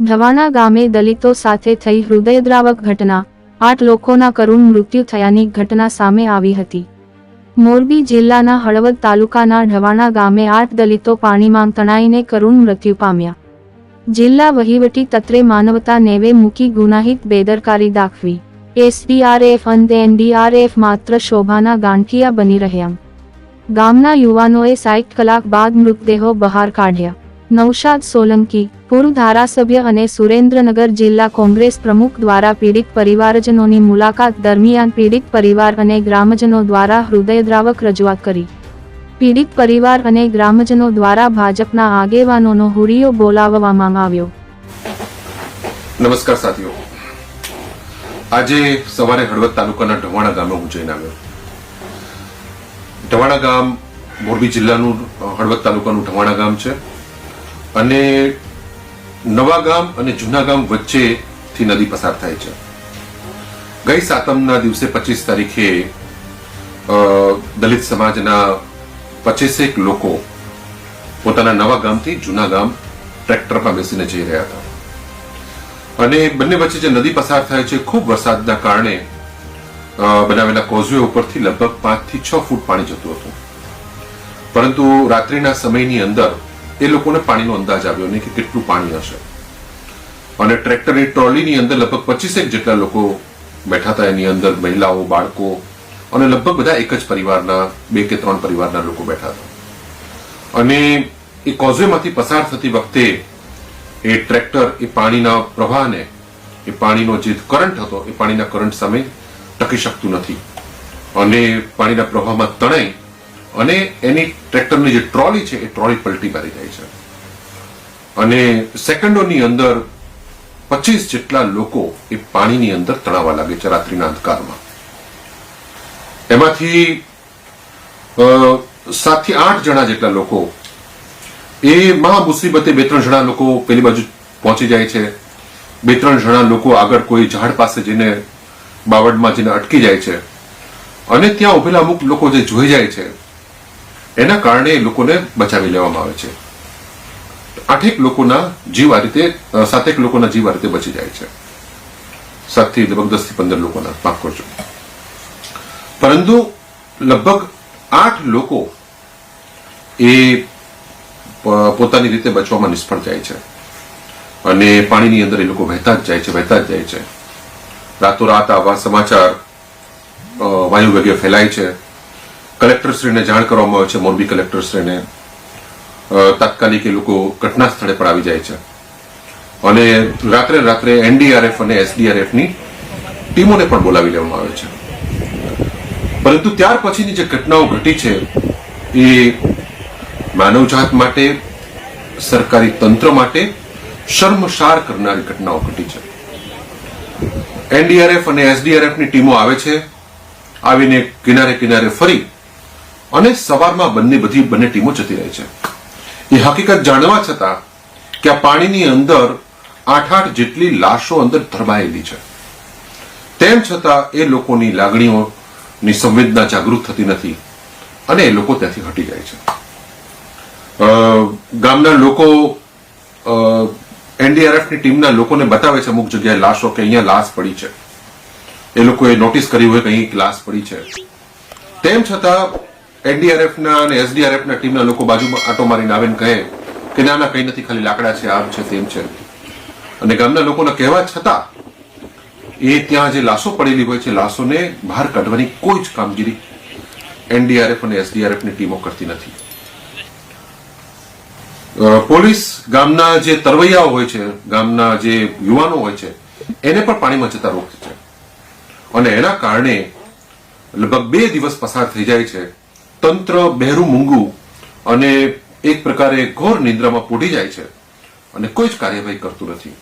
ઢવાણા ગામે દલિતો સાથે થઈ હૃદયદ્રાવક ઘટના. આઠ લોકોના કરુણ મૃત્યુ થયાની ઘટના સામે આવી હતી. મોરબી જિલ્લાના હળવદ તાલુકાના ઢવાણા ગામે આઠ દલિતો પાણીમાં તણાઈને કરુણ મૃત્યુ પામ્યા. જિલ્લા વહીવટી તંત્રે માનવતા નેવે મૂકી ગુનાહિત બેદરકારી દાખવી. એસડીઆરએફ અને એનડીઆરએફ માત્ર શોભાના ગાંઠિયા બની રહ્યા. ગામના યુવાનોએ સાઠ કલાક બાદ મૃતદેહો બહાર કાઢ્યા. નૌશાદ સોલંકી, પૂર્વ ધારાસભ્ય અને સુરેન્દ્રનગર જિલ્લા કોંગ્રેસ પ્રમુખ દ્વારા પીડિત પરિવારજનોની મુલાકાત દરમિયાન પીડિત પરિવાર અને ગ્રામજનો દ્વારા હૃદયદ્રાવક રજૂઆત કરી. પીડિત પરિવાર અને ગ્રામજનો દ્વારા ભાજપના આગેવાનોનો હુરિયો બોલાવવામાં આવ્યો. નમસ્કાર સાથીઓ. આજે સવારે હળવદ તાલુકાના ઢવાણા ગામે હું જઈને આવ્યો. ઢવાણા ગામ મોરબી જિલ્લાનું હળવદ તાલુકાનું ઢવાણા ગામ છે. અને નવા ગામ અને જૂના ગામ વચ્ચેથી નદી પસાર થાય છે. ગઈ સાતમના દિવસે પચીસ તારીખે દલિત સમાજના પચીસેક લોકો પોતાના નવા ગામથી જૂના ગામ ટ્રેક્ટરમાં બેસીને જઈ રહ્યા હતા. અને બંને વચ્ચે જે નદી પસાર થાય છે, ખૂબ વરસાદના કારણે બનાવેલા કોઝવે ઉપરથી લગભગ પાંચથી છ ફૂટ પાણી જતું હતું. પરંતુ રાત્રિના સમયની અંદર એ લોકોને પાણીનો અંદાજ આવ્યો નહીં કે કેટલું પાણી હશે. અને ટ્રેક્ટરની ટ્રોલીની અંદર લગભગ પચીસેક જેટલા લોકો બેઠા હતા એની અંદર, મહિલાઓ, બાળકો અને લગભગ બધા એક જ પરિવારના, બે કે ત્રણ પરિવારના લોકો બેઠા હતા. અને એ કોઝવેમાંથી પસાર થતી વખતે એ ટ્રેક્ટર એ પાણીના પ્રવાહને, એ પાણીનો જે કરંટ હતો, એ પાણીના કરંટ સામે ટકી શકતું નથી. અને પાણીના પ્રવાહમાં તણાઈ અને એની ટ્રેક્ટરની જે ટ્રોલી છે, એ ટ્રોલી પલટી મારી જાય છે. અને સેકન્ડોની અંદર પચીસ જેટલા લોકો એ પાણીની અંદર તણાવા લાગે છે રાત્રિના અંધકારમાં. એમાંથી સાતથી આઠ જણા જેટલા લોકો, એ મહા મુસીબતે બે ત્રણ જણા લોકો પેલી બાજુ પહોંચી જાય છે. બે ત્રણ જણા લોકો આગળ કોઈ ઝાડ પાસે જઈને બાવડમાં જઈને અટકી જાય છે. અને ત્યાં ઉભેલા અમુક લોકો જે જોઈ જાય છે એના કારણે એ લોકોને બચાવી લેવામાં આવે છે. આઠેક લોકોના જીવ આ રીતે સાતેક લોકોના જીવ આ રીતે બચી જાય છે. સાતથી લગભગ દસથી પંદર લોકોના, માફ કરજો. પરંતુ લગભગ આઠ લોકો એ પોતાની રીતે બચવામાં નિષ્ફળ જાય છે. અને પાણીની અંદર એ લોકો વહેતા જ જાય છે, વહેતા જ જાય છે. રાતોરાત આવા સમાચાર વાયુ વેગે ફેલાય છે. કલેક્ટરશ્રીને જાણ કરવામાં આવે છે, મોરબી કલેક્ટરશ્રીને. તાત્કાલિક એ લોકો ઘટના સ્થળે પર આવી જાય છે. અને રાત્રે રાત્રે એનડીઆરએફ અને એસડીઆરએફની ટીમોને પણ બોલાવી લેવામાં આવે છે. પરંતુ ત્યાર પછીની જે ઘટનાઓ ઘટી છે, એ માનવજાત માટે, સરકારી તંત્ર માટે શર્મસાર કરનારી ઘટનાઓ ઘટી છે. એનડીઆરએફ અને એસડીઆરએફની ટીમો આવે છે, આવીને કિનારે કિનારે ફરી અને સવારમાં બંને બધી બંને ટીમો જતી રહે છે. એ હકીકત જાણવા છતાં કે આ પાણીની અંદર આઠ આઠ જેટલી લાશો અંદર ધરમાયેલી છે. તેમ છતાં એ લોકોની લાગણીઓની સંવેદના જાગૃત થતી નથી અને એ લોકો ત્યાંથી હટી જાય છે. ગામના લોકો એનડીઆરએફની ટીમના લોકોને બતાવે છે અમુક જગ્યાએ લાશો કે અહીંયા લાશ પડી છે. એ લોકોએ નોટિસ કરી હોય કે અહીં લાશ પડી છે. તેમ છતાં એનડીઆરએફ ના અને એસડીઆરએફના ટીમના લોકો બાજુમાં આટો મારીને આવીને કહે કે ના ના, કંઈ નથી, ખાલી લાકડા છે, આમ છે, તેમ છે. અને ગામના લોકોના કહેવા છતાં એ ત્યાં જે લાશો પડેલી હોય છે, લાશોને બહાર કાઢવાની કોઈ જ કામગીરી એનડીઆરએફ અને એસડીઆરએફની ટીમો કરતી નથી. પોલીસ ગામના જે તરવૈયાઓ હોય છે, ગામના જે યુવાનો હોય છે, એને પણ પાણીમાં જતા રોકે છે. અને એના કારણે લગભગ બે દિવસ પસાર થઈ જાય છે તંત્ર બહેરું મૂંગું અને એક પ્રકારે ઘોર નિંદ્રામાં પોઢી જાય છે અને કોઈ જ કાર્યવાહી કરતું નથી.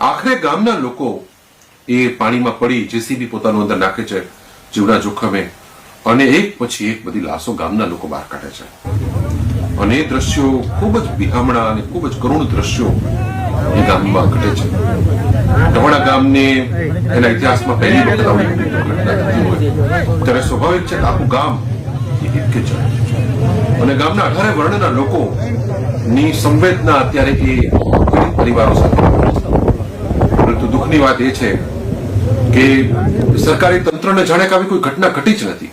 આખરે ગામના લોકો એ પાણીમાં પડી જેસીબી પોતાનું અંદર નાખે છે, જીવના જોખમે, અને એક પછી એક બધી લાશો ગામના લોકો બહાર કાઢે છે. અને એ દ્રશ્યો ખૂબ જ બિહામણા અને ખૂબ જ કરુણ દ્રશ્યો એ ગામમાં ઘટે છે. ઢવાણા ગામને એના ઇતિહાસમાં પહેલી વખત આવી ઘટના થતી હોય. ત્યારે સ્વાભાવિક છે કે આખું ગામ ચડે અને ગામના અઢારે વર્ણના લોકો ની સંવેદના અત્યારે એ પરિવારો સાથે દુઃખની વાત એ છે કે સરકારી તંત્રને જાણે કે આવી કોઈ ઘટના ઘટી જ નથી.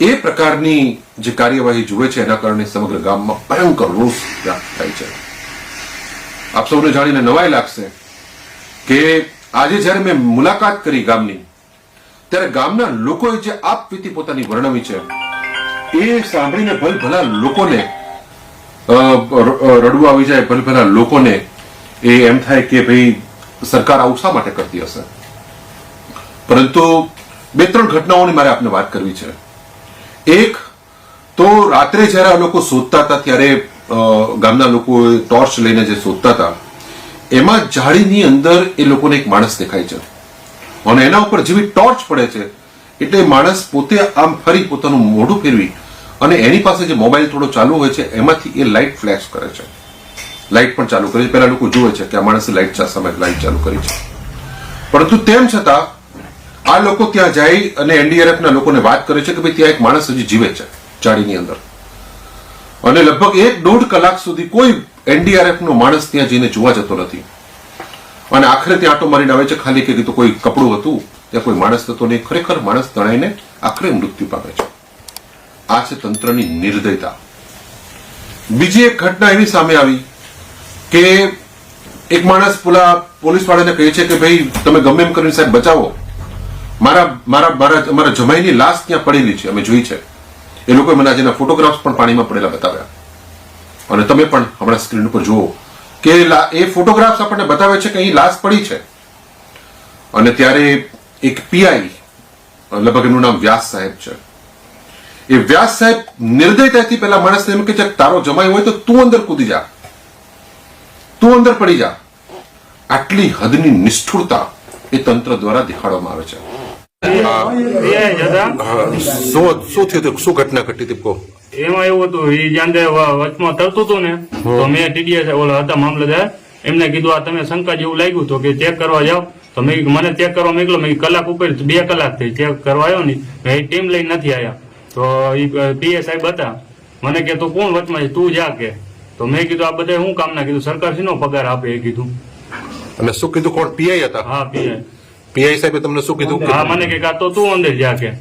એ પ્રકારની જે કાર્યવાહી જુએ છે, એના કારણે સમગ્ર ગામમાં ભયંકર રોષ વ્યાપ્ત થાય છે. આપ સૌને જાણીને નવાઈ લાગશે કે આજે જ્યારે મેં મુલાકાત કરી ગામની, ત્યારે ગામના લોકોએ જે આપવીતી પોતાની વર્ણવી છે એ સાંભળીને ભલભલા લોકોને અ, ર- અ, રડવું આવી જાય ભલભલા લોકોને એ એમ થાય કે ભાઈ સરકાર આવું શા માટે કરતી હશે? પરંતુ બે ત્રણ ઘટનાઓની મારે આપને વાત કરવી છે. એક તો રાત્રે જ્યારે આ લોકો શોધતા હતા ત્યારે ગામના લોકો ટોર્ચ લઈને જે શોધતા હતા એમાં જાળીની અંદર એ લોકોને એક માણસ દેખાય છે. અને એના ઉપર જેવી ટોર્ચ પડે છે એટલે માણસ પોતે આમ ફરી પોતાનું મોઢું ફેરવી અને એની પાસે જે મોબાઈલ થોડો ચાલુ હોય છે, એમાંથી એ લાઇટ ફ્લેશ કરે છે. લાઇટ પણ ચાલુ કરે છે. પહેલા લોકો જુએ છે કે આ માણસે લાઇટ સમય લાઇટ ચાલુ કરી છે. પરંતુ તેમ છતાં, આ લોકો ત્યાં જાય અને એનડીઆરએફના લોકોને વાત કરે છે કે ભાઈ ત્યાં એક માણસ હજી જીવે છે જાળીની અંદર. અને લગભગ એક દોઢ કલાક સુધી કોઈ એનડીઆરએફનો માણસ ત્યાં જઈને જોવા જતો નથી. અને આખરે ત્યાં આટો મારીને આવે છે, ખાલી કે કોઈ કપડું હતું, ત્યાં કોઈ માણસ હતો નહીં, ખરેખર માણસ તણાઈને આખરે મૃત્યુ પામે છે. આ છે તંત્રની નિર્દયતા. બીજી એક ઘટના એવી સામે આવી કે એક માણસ પેલા પોલીસ વાળાને કહે છે કે ભાઈ, તમે ગમે એમ કરીને સાહેબ બચાવો. મારા મારા મારા મારા જમાઈની લાશ ત્યાં પડેલી છે, અમે જોઈ છે. એ લોકોએ મને આજેના ફોટોગ્રાફ્સ પણ પાણીમાં પડેલા બતાવ્યા. અને તમે પણ હમણાં સ્ક્રીન ઉપર જુઓ કે એ ફોટોગ્રાફ્સ આપણને બતાવે છે કે અહીં લાશ પડી છે. અને ત્યારે એક પીઆઈ લગભગ એમનું નામ વ્યાસ સાહેબ છે. એ વ્યાસ સાહેબ નિર્દયતાથી પેલા માણસને એમ કે છે તારો જમાઈ હોય તો તું અંદર કૂદી જા. તું અંદર પડી જા. આટલી હદની નિષ્ઠુરતા એ તંત્ર દ્વારા દેખાડવામાં આવે છે. શું શું થયું હતું? શું ઘટના ઘટી હતી? કહો. એમાં એવું હતું એ જ્યાં વચમાં તરતું હતું ને તો મેં ટીડીએસ ઓલા હતા મામલતદાર એમને કીધું આ તમે શંકા જેવું લાગ્યું તો કે ચેક કરવા જાઓ. તો મેં મને ચેક કરવા મોકલો. મેં કલાક ઉપર બે કલાક થઈ ચેક કરવા આવ્યો ને એ ટીમ લઈને નથી આવ્યા તો એ પીએ સાહેબ હતા મને કે તું કોણ વચમાં? તું જા કે. તો મેં કીધું આ બધા શું કામના કીધું? સરકાર શીનો પગાર આપે? એ કીધું. અને શું કીધું? કોણ? પીઆઈ હતા? હા પીઆઈ. પીઆઈ સાહેબે તમને શું કીધું? હા મને કે તો તું અંદર જા કે.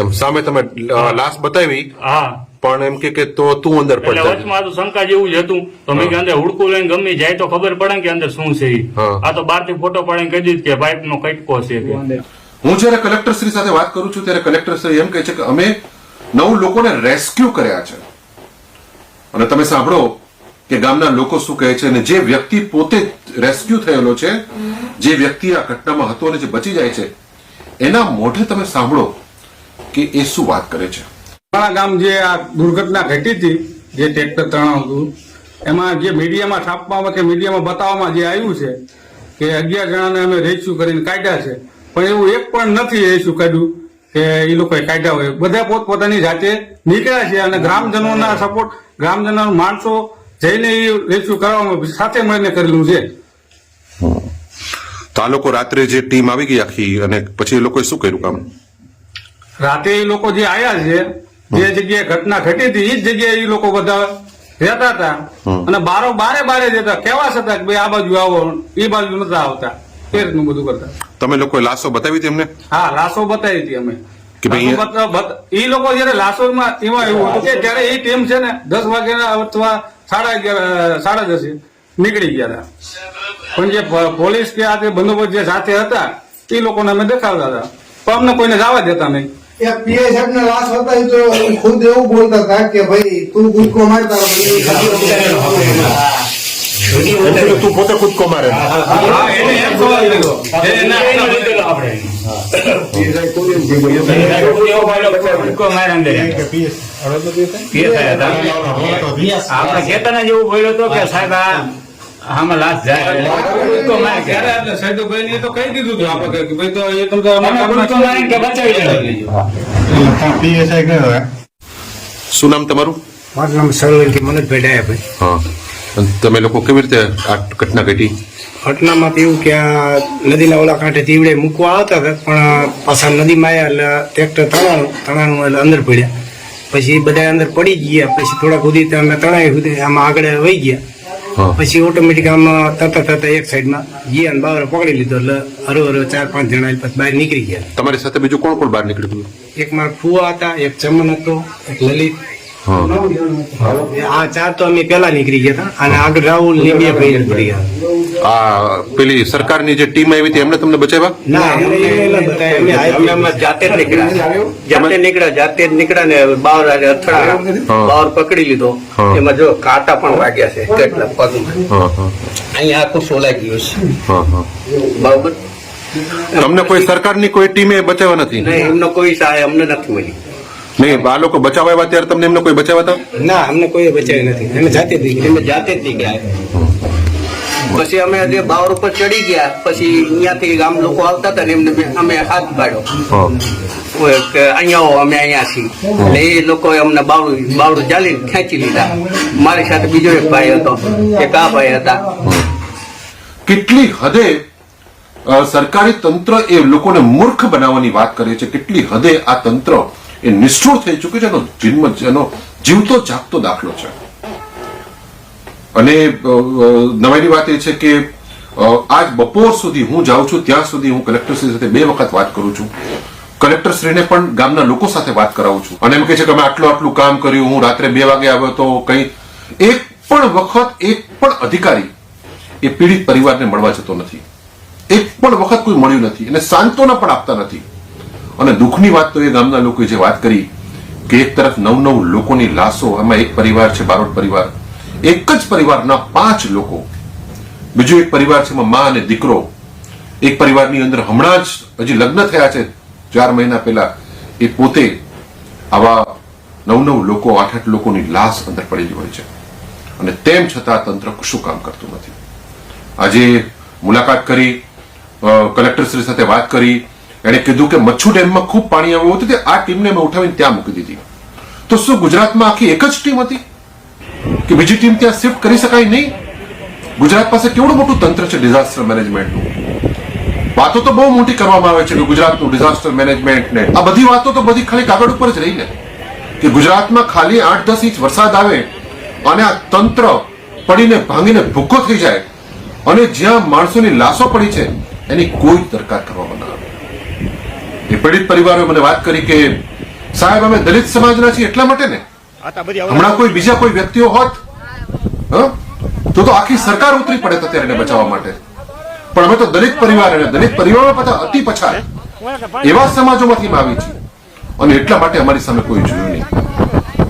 એમ સામે તમે લાશ બતાવી. હા. પણ એમ કે કે તો તું અંદર એટલે વચમાં તો શંકા જેવું જ હતું. તો મેં કે અંદર હુડકું લઈને ગમે જાય તો ખબર પડે કે અંદર શું છે આ તો બહારથી ફોટો પાડીને કહી દીધું કે પાઇપ નો કટકો છે કે. હું જ્યારે કલેક્ટર શ્રી સાથે વાત કરું છું ત્યારે કલેક્ટર શ્રી એમ કહે છે કે અમે નવ લોકોને રેસ્ક્યુ કર્યા છે. અને તમે સાંભળો કે ગામના લોકો શું કહે છે અને જે વ્યક્તિ પોતે રેસ્ક્યુ થયેલો છે, જે વ્યક્તિ આ ઘટનામાં હતો અને જે બચી જાય છે, એના મોઢે તમે સાંભળો કે એ શું વાત કરે છે. અમારા ગામ જે આ દુર્ઘટના ઘટી હતી, જે ટ્રેક્ટર તણાવ હતું, એમાં જે મીડિયામાં છાપવામાં કે મીડિયામાં બતાવવામાં જે આવ્યું છે કે અગિયાર જણાને અમે રેસ્ક્યુ કરીને કાઢ્યા છે. પણ એવું એક પણ નથી શું કાઢ્યું કે એ લોકોએ કાઢ્યા હોય. બધા પોતપોતાની જાતે નીકળ્યા છે અને ગ્રામજનોના સપોર્ટ ગ્રામજનો માણસો જઈને એ રેસ્ક્યુ કરવામાં સાથે મળીને કરેલું છે. તો આ લોકો રાત્રે જે ટીમ આવી ગઈ આખી અને પછી એ લોકોએ શું કર્યું કામ? રાતે એ લોકો જે આવ્યા છે જે જગ્યાએ ઘટના ઘટી હતી એ જ જગ્યાએ એ લોકો બધા રહેતા હતા. અને બારો બારે બારે જતા કેવા છતાં કે ભાઈ આ બાજુ આવો એ બાજુ નતા આવતા. એ રીતનું બધું કરતા તમે લોકો લાશો બતાવી હતી અમને? હા લાશો બતાવી હતી અમે. કે ભાઈ લાશો બતા- બત- એ લોકો જયારે લાશોમાં એમાં એવું હતું કે ત્યારે એ ટીમ છે ને દસ વાગ્યાના અથવા સાડા અગિયાર સાડા દસે નીકળી ગયા હતા. પણ જે પોલીસ કે આ બંદોબસ્ત જે સાથે હતા એ લોકોને અમે દેખાડતા હતા. પણ અમને કોઈને જવા દેતા નહીં. પીઆઈ સાહેબ ને લાશ હતા એ તો ખુદ એવું બોલતા હતા કે ભાઈ તું કૂદકો મારતા તું પોતે કૂદકો મારે હા, એને એમ સવાલ કર્યો. એ ના, એનો એના- લીધેલો આપણે. હુડકો માર્યા અંદર એમ. પીએ સાહેબ હતા. આપણે ચેતના જેવું બોલ્યો હતો કે સાહેબ આ આમાં લાશ જાય હુડકો મારે કે. ત્યારે એટલે સૈદુભાઈને એ તો કહી દીધું હતું આપણે કે ભાઈ તો એ તમે તો અમે હુડકો મારીને કે બચાવી લેજો. શું નામ તમારું મારું નામ સરવણથી મનોજભાઈ ડાયાભાઈ હા અને તમે લોકો કેવી રીતે આ ઘટના ઘટી? ઘટનામાં એવું કે આ નદીના ઓલા કાંઠે દીવડે મૂકવા આવતા હતા પણ પાછા નદીમાં આવ્યા એટલે ટ્રેક્ટર તણાણું તણાણું એટલે અંદર પડ્યા. પછી બધા અંદર પડી ગયા. પછી થોડા સુધી અમે તણાઈ સુધી આમાં આગળ વહી ગયા. પછી ઓટોમેટિક આમ તરતા તરતા એક સાઈડમાં જીયાન બાવરે પકડી લીધો એટલે હરો હરો ચાર પાંચ જણા પછી બહાર નીકળી ગયા. તમારી સાથે બીજું કોણ કોણ બહાર નીકળ્યું હતું? એક મારા ફુવા હતા એક ચમન હતો એક લલિત આ ચાર તો અમે પેલા નીકળી ગયા હતા. અને આગળ રાહુલની બે ભાઈ નીકળી ગયા આ પેલી સરકારની જે ટીમ આવી હતી એમને તમને બચાવ્યા? ના જાતે જ નીકળ્યા. જાતે નીકળ્યા જાતે જ નીકળ્યા ને બાર અથડા. બાર પકડી લીધો. એમાં જો કાંટા પણ વાગ્યા છે કેટલા પગમાં. હા હા. અહીંયા આખું સોલાઈ ગયું છે. હા હા. બરોબર? તમને કોઈ સરકારની કોઈ ટીમે બચાવ્યા નથી? એમનો કોઈ સહાય અમને નથી મળી. નહીં આ લોકો બચાવવા આવ્યા ત્યારે તમને એમને કોઈ બચાવ્યા હતા? ના અમને કોઈ બચાવી નથી. અમે જાતે જ અમે જાતે જ નીકળ્યા પછી અમે જે બાવર ઉપર ચડી ગયા પછી અહીંયાથી ગામ લોકો આવતા હતા ને એમને અમે હાથ પાડ્યો કે અહીંયા આવો અમે અહીંયા છીએ એટલે એ લોકોએ અમને બાવડું બાવડું ચાલીને ખેંચી લીધા. મારી સાથે બીજો એક ભાઈ હતો એક આ ભાઈ હતા. કેટલી હદે સરકારી તંત્ર એ લોકોને મૂર્ખ બનાવવાની વાત કરે છે. કેટલી હદે આ તંત્ર એ નિષ્ઠુર થઈ ચૂક્યું છે, એનો જન્મ એનો જીવતો જાગતો દાખલો છે. અને નવાઈની વાત એ છે કે આજ બપોર સુધી હું જાઉં છું, ત્યાં સુધી હું કલેક્ટરશ્રી સાથે બે વખત વાત કરું છું. કલેક્ટરશ્રીને પણ ગામના લોકો સાથે વાત કરાવું છું. અને એમ કહે છે કે અમે આટલું આટલું કામ કર્યું, હું રાત્રે બે વાગે આવ્યો તો કઈ. એક પણ વખત, એક પણ અધિકારી એ પીડિત પરિવારને મળવા જતો નથી. એક પણ વખત કોઈ મળ્યું નથી. અને સાંત્વના પણ આપતા નથી. અને દુઃખની વાત તો એ ગામના લોકોએ જે વાત કરી કે એક તરફ નવ નવ લોકોની લાશો એમાં એક પરિવાર છે, બારોટ પરિવાર. એક જ પરિવારના પાંચ લોકો. બીજો એક પરિવાર છે મા અને દીકરો. એક પરિવારની અંદર હમણાં જ હજી લગ્ન થયા છે. ચાર મહિના પહેલા એ પોતે આવા નવ નવ લોકો, આઠ આઠ લોકોની લાશ અંદર પડેલી હોય છે. અને તેમ છતાં તંત્ર કશું કામ કરતું નથી. આજે મુલાકાત કરી કલેક્ટર કલેક્ટરશ્રી સાથે વાત કરી એણે કીધું કે મચ્છુ ડેમમાં ખૂબ પાણી આવ્યું હતું, તે આ ટીમને મેં ઉઠાવીને ત્યાં મૂકી દીધી. તો શું ગુજરાતમાં આખી એક જ ટીમ હતી? કે બીજી ટીમ ત્યાં શિફ્ટ કરી શકાય નહીં? ગુજરાત પાસે કેવડું મોટું તંત્ર છે ડિઝાસ્ટર મેનેજમેન્ટનું? વાતો તો બહુ મોટી કરવામાં આવે છે કે ગુજરાતનું ડિઝાસ્ટર મેનેજમેન્ટ ને આ બધી વાતો તો બધી ખાલી કાગળ ઉપર જ રહી ને કે ગુજરાતમાં ખાલી આઠ દસ ઇંચ વરસાદ આવે અને આ તંત્ર પડીને ભાંગીને ભૂકો થઈ જાય અને જ્યાં માણસોની લાશો પડી છે, એની કોઈ દરકાર કરવામાં પીડિત પરિવારોએ મને વાત કરી કે સાહેબ અમે દલિત સમાજના છીએ એટલા માટે ને? હમણાં કોઈ બીજા કોઈ વ્યક્તિઓ હોત તો તો આખી સરકાર ઉતરી પડે તો ત્યારે બચાવવા માટે. પણ અમે તો દલિત પરિવાર અને દલિત પરિવારો બધા અતિ પછાત. એવા સમાજોમાંથી આવી છીએ. અને એટલા માટે અમારી સામે કોઈ જોયું નહીં.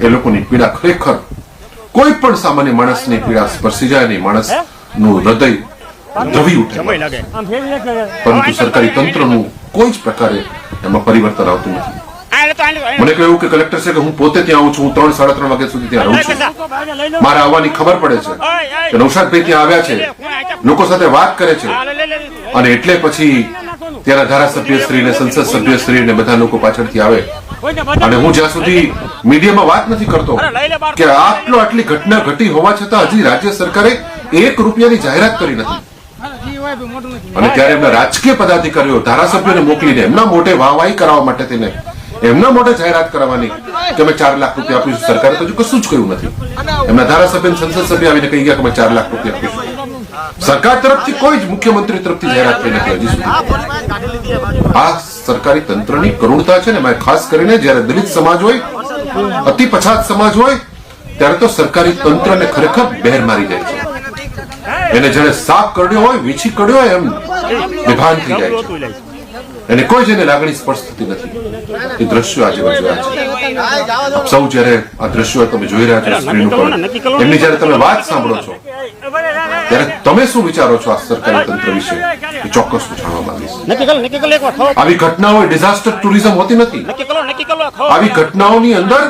એ લોકોની પીડા ખરેખર કોઈ પણ સામાન્ય માણસની પીડા સ્પર્શી જાય નહીં. માણસનું હૃદય ધવી ઉઠે. પરંતુ સરકારી તંત્રનું કોઈ જ પ્રકારે એમાં પરિવર્તન આવતું નથી. મને કહ્યું કે કલેક્ટર છે કે હું પોતે ત્યાં આવું છું હું ત્રણ સાડા ત્રણ વાગ્યા સુધી ત્યાં રહું છું. મારે આવવાની ખબર પડે છે કે નૌશાદભાઈ ત્યાં આવ્યા છે. લોકો સાથે વાત કરે છે. અને એટલે પછી ત્યાંના ધારાસભ્ય શ્રી ને સંસદ સભ્ય શ્રી ને બધા લોકો પાછળથી આવે. અને હું જ્યાં સુધી મીડિયામાં વાત નથી કરતો કે આટલો આટલી ઘટના ઘટી હોવા છતાં હજી રાજ્ય સરકારે એક રૂપિયાની જાહેરાત કરી નથી. અને ત્યારે એમના રાજકીય પદાધિકારીઓ ધારાસભ્યોને મોકલીને એમના મોઢે વાહવાહી કરાવવા માટે તેને એમના મોઢે જાહેરાત કરવાની કે અમે ચાર લાખ રૂપિયા આપીશું સરકારે તો કશું જ કર્યું નથી. એમના ધારાસભ્ય સંસદ સભ્ય આવીને કહી ગયા કે અમે ચાર લાખ રૂપિયા આપીશું. સરકાર તરફથી કોઈ જ મુખ્યમંત્રી તરફથી જાહેરાત થઈ નથી હજી સુધી. આ સરકારી તંત્રની કરુણતા છે ને એમાં ખાસ કરીને જ્યારે દલિત સમાજ હોય અતિ પછાત સમાજ હોય ત્યારે તો સરકારી તંત્રને ખરેખર બહેર મારી જાય છે. એને જેને સાપ કરડ્યો હોય વીછી કરડ્યો હોય એમ વિભાન થઈ જાય છે. એને કોઈ જેને લાગણી સ્પર્શ થતી નથી. એ દ્રશ્યો આજે જોયા છે. સૌ જયારે આ દ્રશ્યો તમે જોઈ રહ્યા છો સ્ક્રીન ઉપર એમની જયારે તમે વાત સાંભળો છો ત્યારે તમે શું વિચારો છો આ સરકારી તંત્ર વિશે? એ ચોક્કસ હું જાણવા માંગીશ. આવી ઘટનાઓ ડિઝાસ્ટર ટુરિઝમ હોતી નથી. આવી ઘટનાઓની અંદર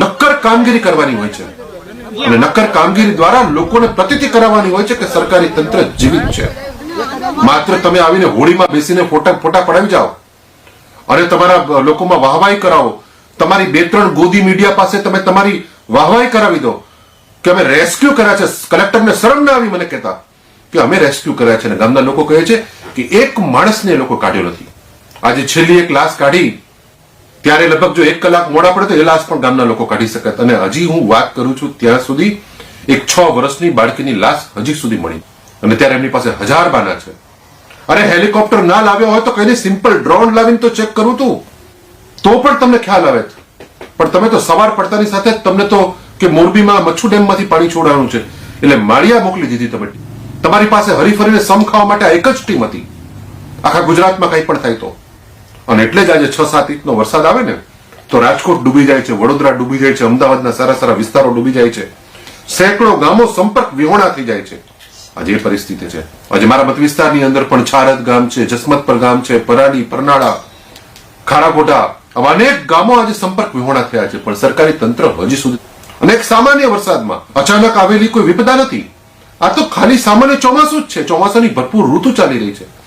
નક્કર કામગીરી કરવાની હોય છે. અને નક્કર કામગીરી દ્વારા લોકોને પ્રતિતિ કરાવવાની હોય છે કે સરકારી તંત્ર જીવિત છે. માત્ર તમે આવીને હોળીમાં બેસીને ફોટા ફોટા પડાવી જાઓ અને તમારા લોકોમાં વાહવાહી કરાવો. તમારી બે ત્રણ ગોદી મીડિયા પાસે તમે તમારી વાહવાહી કરાવી દો. કે અમે રેસ્ક્યુ કર્યા છે. કલેક્ટરને શરમ ના આવી મને કહેતા કે અમે રેસ્ક્યુ કર્યા છે. અને ગામના લોકો કહે છે કે એક માણસને લોકો કાઢ્યો નથી. આજે છેલ્લી એક લાશ કાઢી ત્યારે લગભગ જો એક કલાક મોડા પડે તો એ લાશ પણ ગામના લોકો કાઢી શકત અને હજી હું વાત કરું છું ત્યાં સુધી એક છ વર્ષની બાળકીની લાશ હજી સુધી મળી. અને ત્યારે એમની પાસે હજાર બાના છે. અરે હેલિકોપ્ટર ના લાવ્યો હોય તો કઈને સિમ્પલ ડ્રોન લાવીને તો ચેક કરું તું. તો પણ તમને ખ્યાલ આવે પણ તમે તો સવાર પડતાની સાથે તમને તો કે મોરબીમાં મચ્છુ ડેમમાંથી પાણી છોડવાનું છે. એટલે માળિયા મોકલી દીધી તમે. તમારી પાસે હરીફરીને સમ ખાવા માટે એક જ ટીમ હતી. આખા ગુજરાતમાં કંઈ પણ થાય તો. અને એટલે જ આજે છ સાત ઇંચનો વરસાદ આવે ને, તો રાજકોટ ડૂબી જાય છે, વડોદરા ડૂબી જાય છે, અમદાવાદના સારા સારા વિસ્તારો ડૂબી જાય છે, સેંકડો ગામો સંપર્ક વિહોણા થઈ જાય છે. આજે એ પરિસ્થિતિ છે. આજે મારા મત વિસ્તારની અંદર પણ છારદ ગામ છે, જસમતપર ગામ છે, પરાડી, પરનાળા, ખારાકોટા, આવા અનેક ગામો આજે સંપર્ક વિહોણા થયા છે. પણ સરકારી તંત્ર હજી સુધી અને એક સામાન્ય વરસાદમાં અચાનક આવેલી કોઈ વિપદા નથી. આ તો ખાલી સામાન્ય ચોમાસું જ છે. ચોમાસાની ભરપૂર ઋતુ ચાલી રહી છે.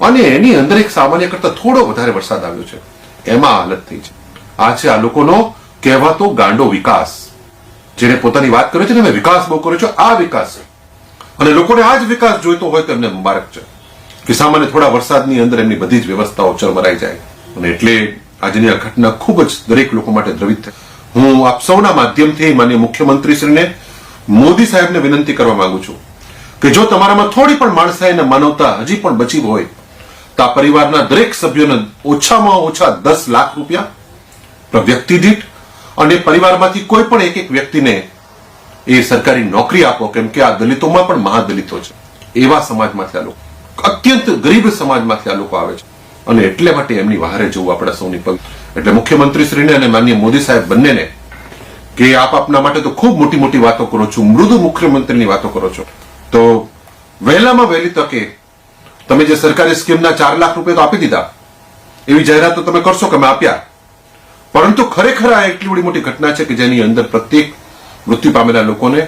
અને એની અંદર એક સામાન્ય કરતા થોડો વધારે વરસાદ આવ્યો છે. એમાં હાલત થઈ છે. આ છે આ લોકોનો કહેવાતો ગાંડો વિકાસ. જેને પોતાની વાત કરે છે ને મેં વિકાસ બહુ કર્યો છે, આ વિકાસ અને લોકોને આ જ વિકાસ જોઈતો હોય તો એમને મુબારક છે. કે સામાન્ય થોડા વરસાદની અંદર એમની બધી જ વ્યવસ્થાઓ ચરમરાઈ જાય. અને એટલે આજની આ ઘટના ખૂબ જ દરેક લોકો માટે દ્રવિત થઈ. હું આપ સૌના માધ્યમથી માન્ય મુખ્યમંત્રીશ્રીને મોદી સાહેબને વિનંતી કરવા માંગુ છું કે જો તમારામાં થોડી પણ માણસાઈ અને માનવતા હજી પણ બચી હોય તો પરિવારના દરેક સભ્યોને ઓછામાં ઓછા દસ લાખ રૂપિયા વ્યક્તિ દીઠ અને પરિવારમાંથી કોઈ પણ એક એક વ્યક્તિને એ સરકારી નોકરી આપો, કેમ કે આ દલિતોમાં પણ મહાદલિતો છે. એવા સમાજમાંથી આ લોકો, અત્યંત ગરીબ સમાજમાંથી આ લોકો આવે છે. અને એટલે માટે એમની વહારે જવું આપણા સૌની પગ. એટલે મુખ્યમંત્રીશ્રીને અને માન્ય મોદી સાહેબ બંનેને કે આપ આપના માટે તો ખૂબ મોટી મોટી વાતો કરો છો, મૃદુ મુખ્યમંત્રીની વાતો કરો છો. તો વહેલામાં વહેલી તકે તમે જે સરકારી સ્કીમના ચાર લાખ રૂપિયા તો આપી દીધા. એવી જાહેરાત તો તમે કરશો કે અમે આપ્યા. પરંતુ ખરેખર આ એટલી બધી મોટી ઘટના છે કે જેની અંદર પ્રત્યેક મૃત્યુ પામેલા લોકોને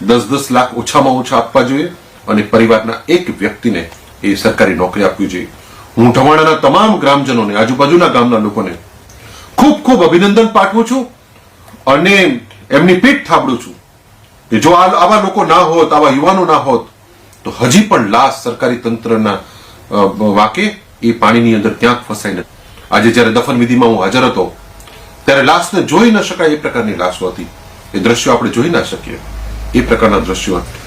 દસ દસ લાખ ઓછામાં ઓછા આપવા જોઈએ અને પરિવારના એક વ્યક્તિને એ સરકારી નોકરી આપવી જોઈએ. હું ઢવાણાના તમામ ગ્રામજનોને, આજુબાજુના ગામના લોકોને ખૂબ ખૂબ અભિનંદન પાઠવું છું અને એમની પીઠ થાબડું છું કે જો આવા લોકો ના હોત, આવા યુવાનો ના હોત તો હજી પણ લાશ સરકારી તંત્રના વાકે એ પાણીની અંદર ક્યાંક ફસાઈ નથી. આજે જ્યારે દફન વિધિમાં હું હાજર હતો, ત્યારે લાશને જોઈ ન શકાય એ પ્રકારની લાશો હતી. એ દ્રશ્યો આપણે જોઈ ના શકીએ. એ પ્રકારના દ્રશ્યો